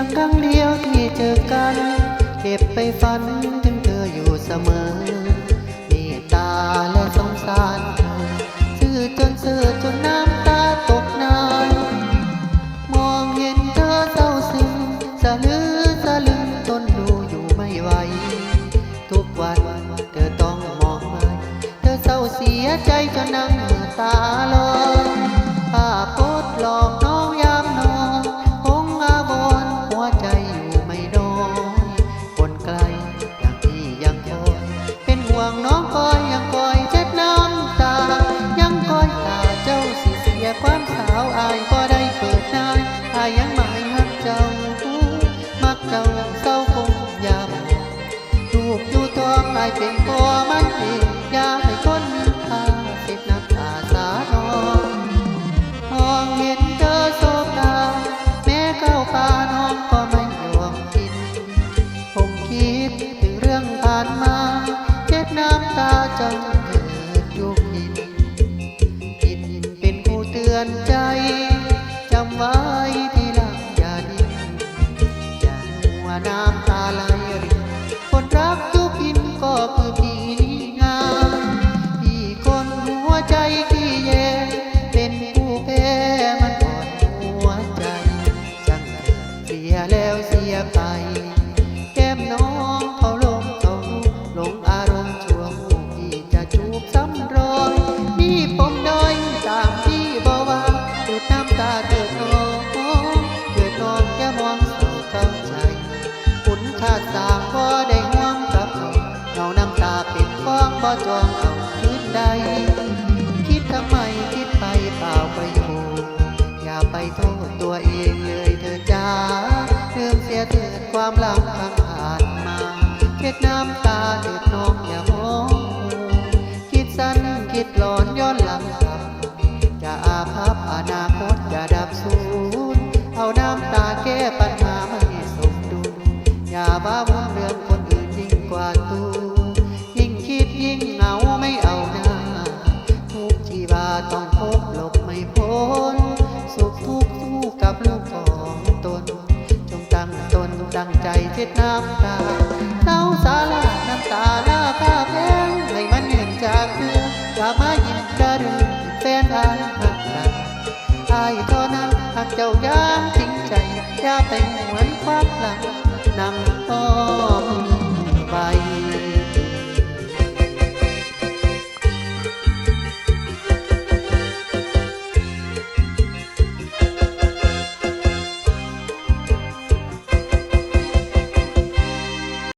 ยงครั้งเดียวที่เจอกัน เก็บไปฝันถึงเธออยู่เสมอเมตตาและสงสารเธอซื่อจนเสื่อจนน้ำตาตกในมองเห็นเธอเศร้าซึมสะลือสะลึงทนดูอยู่ไม่ไหว ทุกวันเธอต้องมองมาเธอเศร้าเสียใจจนนั่งตาลอย วงน้องคอยยังคอยเช็ดน้ำตา ยังคอยตาเจ้าสิเสียความสาวอาย จนเกิดยุคหินหินเป็นผู้เตือนใจ จำไว้ทีหลังอย่าดิ้นอย่าหัวน้ำตาไหลรินคนรักยุคหินก็คือพี่นี่งามพี่คนหัวใจที่แย่เป็นผู้แพ้มันอ่อนหัวใจจังเกิดเสียแล้วเสียไป ไปเปล่าประโยชน์อย่าไปโทษตัวเองเลยเธอจ้าเริ่มเสียเถิดความหลังข้างผ่านมาเช็ดน้ำตาเถิดน้องอย่ามองคิดสั้นคิดหลอนย้อนหลังกลับจะอาภัพอนาคตจะดับสูญเอาน้ำตา น สุขทุกข์สู้กับลูกของตน จงตั้งตนตั้งใจเช็ดน้ำตาเศร้าสาลาน้ำตาหน้าผ้าแพงให้มันเห็นจากเพื่อนอย่ามายิ้มกระดือแฟนอายหักกันอายเท่านั้นหากเจ้ายังจริงใจ อย่าไปหวนความหลังนำตอน